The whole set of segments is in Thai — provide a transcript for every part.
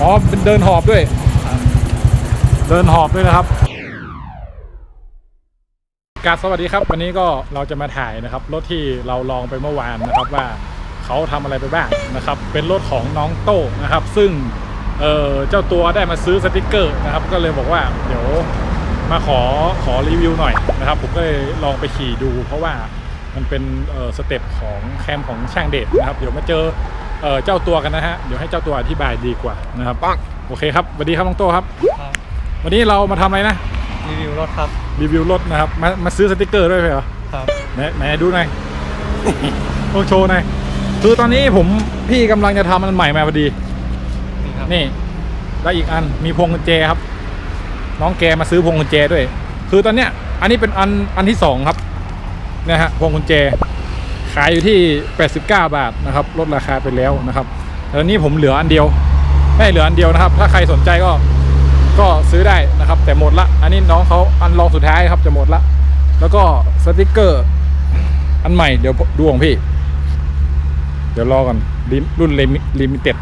อ๋อเป็นเดินหอบด้วย เดินหอบด้วยนะครับกาสวัสดีครับ วันนี้ก็เราจะมาถ่ายนะครับ รถที่เราลองไปเมื่อวานนะครับว่าเขาทำอะไรไปบ้างนะครับ เป็นรถของน้องโต้นะครับ ซึ่งเออเจ้าตัวได้มาซื้อสติกเกอร์นะครับ ก็เลยบอกว่าเดี๋ยวมาขอขอรีวิวหน่อยนะครับ ผมก็เลยลองไปขี่ดู เพราะว่ามันเป็นเออสเต็ปของแคมของช่างเดชนะครับ เดี๋ยวมาเจอ เออเจ้าตัวกันนะฮะ เดี๋ยวให้เจ้าตัวอธิบายดีกว่านะครับโอเคครับสวัสดีครับน้องโต้ครับครับ วันนี้เรามาทำอะไรนะ รีวิวรถครับ รีวิวรถนะครับ มามาซื้อสติกเกอร์ด้วยเหรอครับไหนไหนดูหน่อยต้องโชว์หน่อยคือตอนนี้ผมพี่กำลังจะทำอันใหม่มาพอดี นี่ครับนี่แล้วอีกอันมีพวงกุญแจครับ น้องแกมาซื้อพวงกุญแจด้วย คือตอนเนี้ยอันนี้เป็นอันอันที่สองครับนะฮะพวงกุญแจ ขายอยู่ที่ 89 บาทนะครับลดราคาไปแล้วนะครับแล้วนี้ผมเหลืออันเดียวไม่เหลืออันเดียวนะครับ ถ้าใครสนใจก็ก็ซื้อได้นะครับ แต่หมดละ อันนี้น้องเขาอันลองสุดท้ายครับจะหมดละ แล้วก็สติกเกอร์อันใหม่เดี๋ยวดูของพี่ เดี๋ยวรอก่อนลิมรุ่นลิมิเต็ด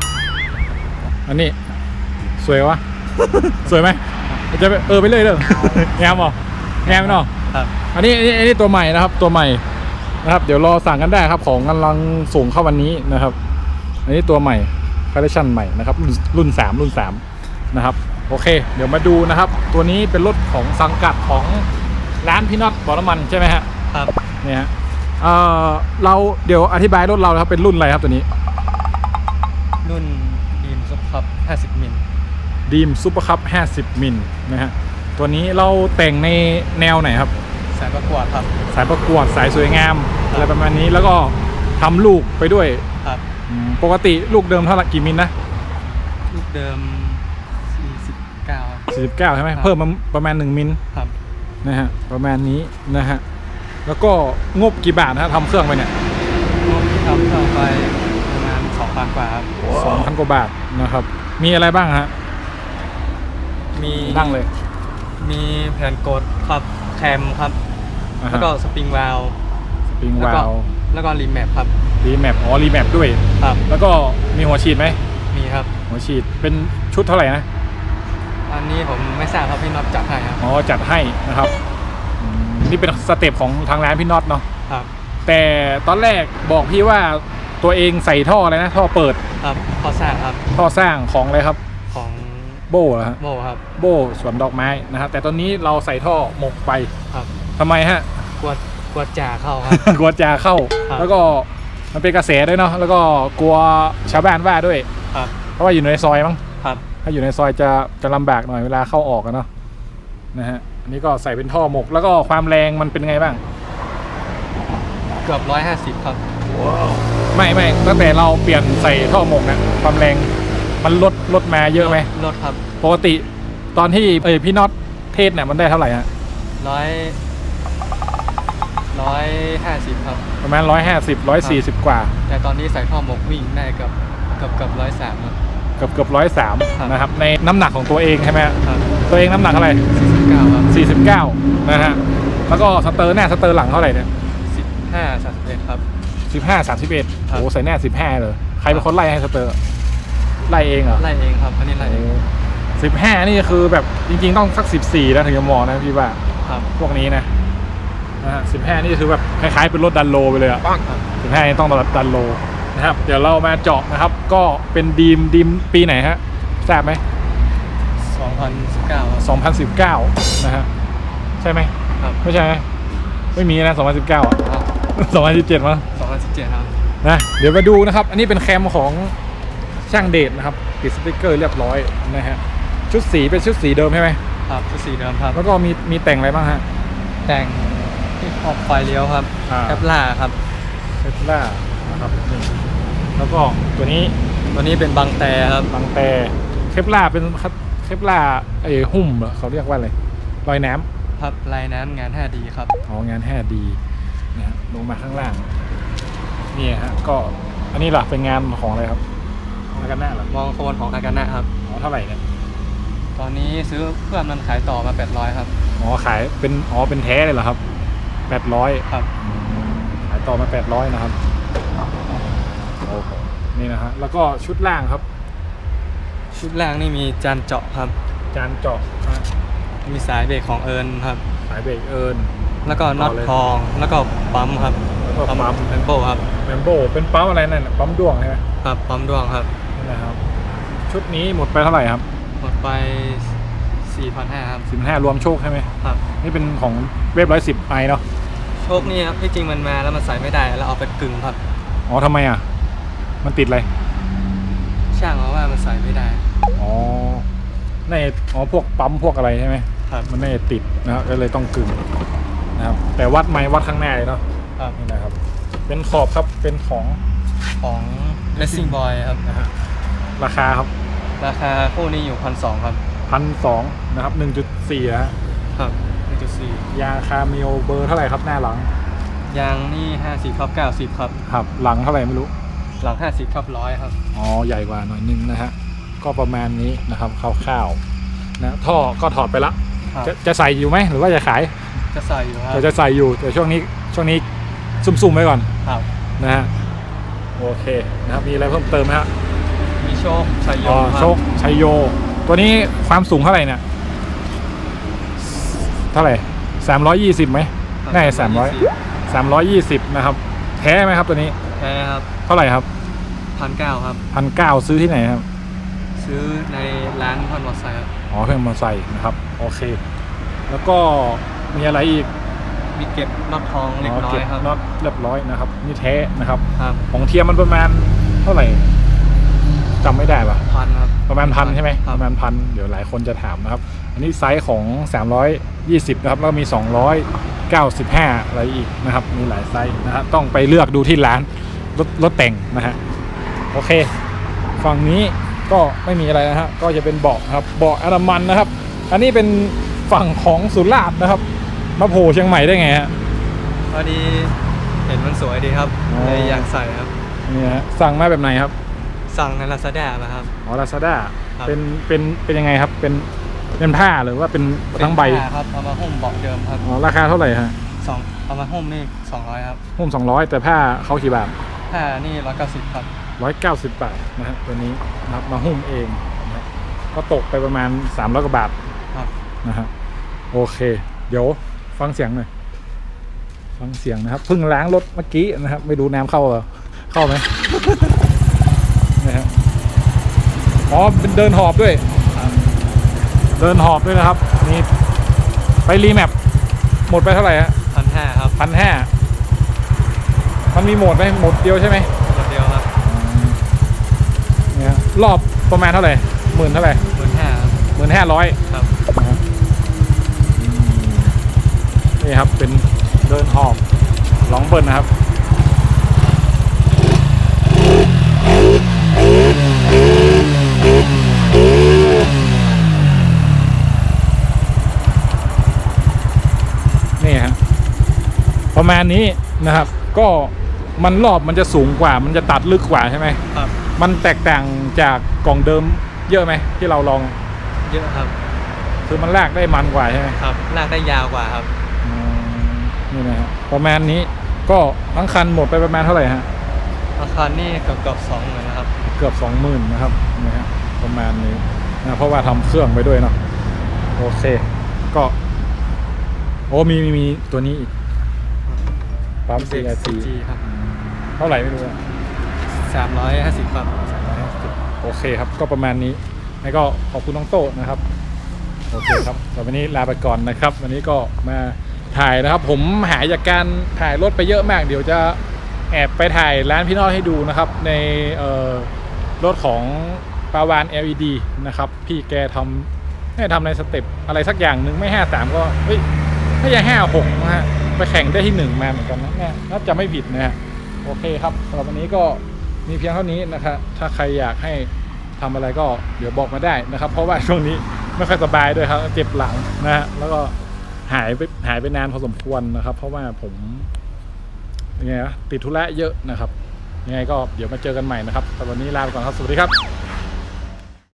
อันนี้ สวยวะ สวยไหมจะไปเออไปเลยเด้อแงมเหรอแงมเนาะครับอันนี้อันนี้อันนี้ตัวใหม่นะครับตัวใหม่ นะครับเดี๋ยวรอสั่งกันได้ครับของกำลังส่งเข้าวันนี้นะครับ อันนี้ตัวใหม่คอลเลคชันใหม่นะครับรุ่นรุ่นสามรุ่นสามนะครับ โอเค เดี๋ยวมาดูนะครับ ตัวนี้เป็นรถของสังกัดของร้านพี่น็อตบอน้ำมันใช่ไหมฮะครับเนี่ยฮะเอ่อเราเดี๋ยวอธิบายรถเรานะครับเป็นรุ่นอะไรครับตัวนี้ รุ่นดีมซุปครับ50มิลดีมซูเปอร์คัพ50มิลนะฮะตัวนี้เราแต่งในแนวไหนครับ สายประกวดครับ สายประกวดสายสวยงามอะไรประมาณนี้แล้วก็ทำลูกไปด้วยครับอืมปกติลูกเดิมเท่าไหร่กี่มิลนะลูกเดิม 49ครับ49ใช่ไหมครับ เพิ่มมาประมาณ 1 มิลครับนะฮะประมาณนี้นะฮะแล้วก็งบกี่บาทนะฮะทำเครื่องไปเนี่ยรถที่ทำเข้าไปประมาณ2,000กว่าครับ2,000กว่าบาทนะครับมีอะไรบ้างฮะมีนั่งเลย มีแผ่นกดครับแคมครับ อ่าฮะ แล้วก็สปริงวาลสปริงแล้ววาก็ลแล้วก็รีแมปครับรีแมปอ๋อรีแมปด้วย ครับแล้วก็มีหัวฉีดไหมมีครับ หัวฉีดเป็นชุดเท่าไหร่นะอันนี้ผมไม่ทราบครับพี่น็อตจัดให้ครับอ๋อจัดให้นะครับอืมนี่เป็นสเต็ปของทางร้านพี่น็อตเนาะครับแต่ตอนแรกบอกพี่ว่าตัวเองใส่ท่ออะไรนะ ท่อเปิดครับพอสร้างครับท่อสร้างของอะไรครับ ของโบ้เหรอฮะโบครับโบสวนดอกไม้นะครับแต่ตอนนี้เราใส่ท่อหมกไป ครับ ทำไมฮะ กลัวกลัวจ่าเข้าครับ กลัวจะเข้า ครับ แล้วก็มันเป็นกระแสด้วยเนาะแล้วก็กลัวชาวบ้านว่าด้วย ครับ เพราะว่าอยู่ในซอยมั้งครับ ถ้าอยู่ในซอยจะจะลำบากหน่อยเวลาเข้าออกอะเนาะนะฮะอันนี้ก็ใส่เป็นท่อหมก แล้วก็ความแรงมันเป็นไงบ้าง เกือบร้อยห้าสิบครับ ไม่ไม่ตั้งแต่เราเปลี่ยนใส่ท่อหมกนะความแรงมันลดลดมาเยอะไหมรถครับปกติตอนที่เอยพี่น็อตเทศเนี่ยมันได้เท่าไหร่ฮะร้อย ร้อยห้าสิบครับ ประมาณร้อยห้าสิบร้อยสี่สิบกว่า แต่ตอนนี้ใส่ท่อหมกวิ่งได้เกับเกับเกับร้อยสามครับ เกือบเกือบร้อยสามครับ นะครับ ในน้ำหนักของตัวเองใช่ไหมฮะครับตัวเองน้ำหนักเท่าไหร่สี่สิบเก้าครับสี่สิบเก้านะฮะ แล้วก็สเตอร์หน้าสเตอร์หลังเท่าไหร่เนี่ยสิบห้าสามสิบเอ็ดครับ สิบห้าสามสิบเอ็ดครับ โอ้ใส่แน่สิบห้าเลย ใครเป็นคนไล่ให้สเตอร์ ไล่เองเหรอ ไล่เองครับ อันนี้ไล่เองสิบห้านี่คือแบบจริงๆต้องสักสิบสี่แล้วถึงจะเหมอนะพี่ว่าครับ พวกนี้นะ นะฮะสิบห้านี่คือแบบคล้ายๆเป็นรถดันโลไปเลยอะครับสิบห้านี่ต้องดันโลนะครับ เดี๋ยวเรามาเจาะนะครับ ก็เป็นดีมดีมปีไหนฮะทราบไหมสองพันสิบเก้าครับสองพันสิบเก้านะฮะ ใช่ไหมครับ ไม่ใช่ไหมไม่มีนะสองพันสิบเก้าอะครับสองพันสิบเจ็ดมั้งสองพันสิบเจ็ดครับ นะ เดี๋ยวมาดูนะครับ อันนี้เป็นแคมของช่างเดชนะครับ ติดสติกเกอร์เรียบร้อยนะฮะ ชุดสีเป็นชุดสีเดิมใช่ไหมครับ ชุดสีเดิมครับ แล้วก็มีมีแต่งอะไรบ้างฮะ แต่ง ที่ขอบไฟเลี้ยวครับอ่า แคปล่าครับ เทสลานะครับนี่แล้วก็ตัวนี้ตัวนี้เป็นบังแต่ครับบางแต่เคปลาเป็นเคปลาไอ้หุ้มเหรอเขาเรียกว่าอะไรลอยน้ำ ครับลายน้ำงาน 5D ครับ อ๋องาน 5D นะฮะลงมาข้างล่างนี่ฮะก็อันนี้ล่ะเป็นงานของอะไรครับแล้วกันหน้าเหรอมองโคนของอากานะครับ อ๋อเท่าไหร่เนี่ยตอนนี้ซื้อเพื่อนมันขายต่อมา 800 ครับ อ๋อขายเป็นอ๋อเป็นแท้เลยเหรอครับ แปดร้อยครับขายต่อมาแปดร้อยนะครับโอ้โหนี่นะฮะแล้วก็ชุดล่างครับ ชุดแรกนี่มีจานเจาะครับ จานเจาะมีสายเบรกของเอิญครับ สายเบรกเอิญ แล้วก็น็อตต่อเลย ทองแล้วก็ปั๊มครับแล้วก็ปั๊มแบมโบครับแมมโบเป็นปั๊มอะไรนั่นน่ะปั๊มด้วงใช่ไหมครับปั๊มดวงครับนี่นะครับ ชุดนี้หมดไปเท่าไหร่ครับหมดไป4,500ครับสิบห้ารวมโชคใช่ไหมครับ นี่เป็นของเว็บร้อยสิบไอเนาะ โชคนี่ครับที่จริงมันมาแล้วมันใส่ไม่ได้แล้วเอาไปกึ่งครับ อ๋อทำไมอะ มันติดอะไร ช่างเอาว่ามันใส่ไม่ได้ อ๋อในอ๋อพวกปั๊มพวกอะไรใช่ไหมครับ มันน่าจะติดนะครับก็เลยต้องกึ่งนะครับ แต่วัดไม้วัดข้างหน้าเลยเนาะครับ นี่นะครับ เป็นขอบครับเป็นของของ Racing Boy ครับ นะฮะราคาครับราคาคู่นี้อยู่พันสองครับพันสองนะครับหนึ่งจุดสี่ฮะครับ 1.4ยาคาเมลเบอร์เท่าไหร่ครับหน้าหลัง ยางนี่50ครับ90ครับ ครับหลังเท่าไหร่ไม่รู้ หลัง 50ครับร้อยครับ อ๋อ ใหญ่กว่าหน่อยนึงนะฮะ ก็ประมาณนี้นะครับคร่าวๆนะท่อก็ถอดไปละ ครับ จะจะใส่อยู่ไหมหรือว่าจะขายจะใส่อยู่ครับเราจะใส่อยู่แต่ช่วงนี้ช่วงนี้ซุ่มๆไว้ก่อนครับ นะฮะโอเคนะครับมีอะไรเพิ่มเติมไหมฮะมีโชคชัยโยอ๋อครับโชคชัยโย ตัวนี้ความสูงเท่าไหร่เนี่ย เท่าไหร่สามร้อยยี่สิบไหมน่าจะสามร้อยสามร้อยยี่สิบนะครับ แท้ไหมครับตัวนี้แพ้ครับ เท่าไหร่ครับพันเก้าครับพันเก้าซื้อที่ไหนครับ ซื้อในร้านพันมอเตอร์ไซค์ครับอ๋อเครื่องมอเตอร์ไซค์นะครับ โอเค แล้วก็มีอะไรอีก มีเก็บน็อตทองเล็กน้อยก็บครับน็อตเรียบร้อยนะครับ นี่แท้นะครับครับของเทียมมันประมาณเท่าไหร่ จำไม่ได้ปะพันครับ ประมาณพันใช่ไหมครัปบระมาณพันเดี๋ยวหลายคนจะถามนะครับ อันนี้ไซส์ของ 320 นะครับ แล้วก็มี 295 อะไรอีกนะครับ มีหลายไซส์นะครับต้องไปเลือกดูที่ร้านรถรถแต่งนะฮะโอเค ฝั่งนี้ก็ไม่มีอะไรนะฮะก็จะเป็นเบาะนะครับเบาะอนามันนะครับ อันนี้เป็นฝั่งของสุราษฎร์นะครับมาโผล่เชียงใหม่ได้ไงฮะพอดีเห็นมันสวยดีครับอ๋อเลยอยากใส่ครับนี่ฮะสั่งมาแบบไหนครับ สั่งในลาซาด้ามาครับ อ๋อลาซาด้าครับ เป็นเป็นเป็นยังไงครับเป็นเป็นผ้าหรือว่าเป็นทั้งใบเป็นผ้าครับเอามาหุ้มเบาะเดิมครับอ๋อราคาเท่าไหร่ฮะสองเอามาหุ้มนี่สองร้อยครับหุ้มสองร้อยแต่ผ้าเขากี่บาท ผ้านี่ร้อยเก้าสิบครับร้อยเก้าสิบบาทนะฮะตัวนี้นะครับมาหุ้มเองนะฮะก็ตกไปประมาณสามร้อยกว่าบาทครับ นะฮะโอเค เดี๋ยวฟังเสียงหน่อยฟังเสียงนะครับเพิ่งล้างรถเมื่อกี้นะครับ ไม่ดูน้ำเข้าเหรอเข้าไหมนะฮะ อ๋อเป็นเดินหอบด้วย เดินหอบด้วยนะครับ นี่ไปรีแมปหมดไปเท่าไหร่ฮะพันห้าครับพันห้ามันมีโหมดไหมโหมดเดียวใช่ไหมตัวเดียวครับเนี่ยรอบประมาณเท่าไหร่หมื่นเท่าไหร่หมื่นห้าครับหมื่นห้าร้อยครับนี่ครับเป็นเดินหอบลองเบิร์นนะครับนี่ฮะประ มาณนี้นะครับ ก็มันรอบมันจะสูงกว่า มันจะตัดลึกกว่าใช่ไหมครับ มันแตกต่างจากกล่องเดิมเยอะไหมที่เราลองเยอะครับ คือมันลากได้มันกว่าใช่ไหมครับลากได้ยาวกว่าครับอืมนี่นะฮะประมาณนี้ก็ทั้งคันหมดไปประมาณเท่าไหร่ฮะราคานี่เกือบเกือบสองหมื่นนะครับ เกือบสองหมื่นนะครับนะฮะประมาณนี้นะเพราะว่าทำเครื่องไปด้วยเนาะโอเค ก็ โอ้มีมีมีตัวนี้อีก ปั๊ม CRT จีครับเท่าไหร่ไม่รู้อะสามร้อยห้าสิบครับโอเคครับ ก็ประมาณนี้แล้วก็ขอบคุณน้องโต้นะครับ โอเคครับต่อไปนี้ลาไปก่อนนะครับ วันนี้ก็มาถ่ายนะครับ ผมหายจากการถ่ายรถไปเยอะมาก เดี๋ยวจะแอบไปถ่ายร้านพี่น้อยให้ดูนะครับ ในเอ่อรถของปาวาน LED นะครับ พี่แกทำให้ทำในสเต็ปอะไรสักอย่างหนึ่งไม่ห้าสามก็เฮ้ยไม่ใช่ห้าหกนะฮะ ไปแข่งได้ที่หนึ่งมาเหมือนกันนะเนี่ยน่าจะไม่ผิดนะฮะโอเคครับสำหรับวันนี้ก็มีเพียงเท่านี้นะครับถ้าใครอยากให้ทำอะไรก็เดี๋ยวบอกมาได้นะครับ เพราะว่าช่วงนี้ไม่ค่อยสบายด้วยครับ เจ็บหลังนะฮะแล้วก็หายไปหายไปนานพอสมควรนะครับ เพราะว่าผมยังไงนะติดธุระเยอะนะครับยังไงก็เดี๋ยวมาเจอกันใหม่นะครับสำหรับวันนี้ลาไปก่อนครับสวัสดีครับ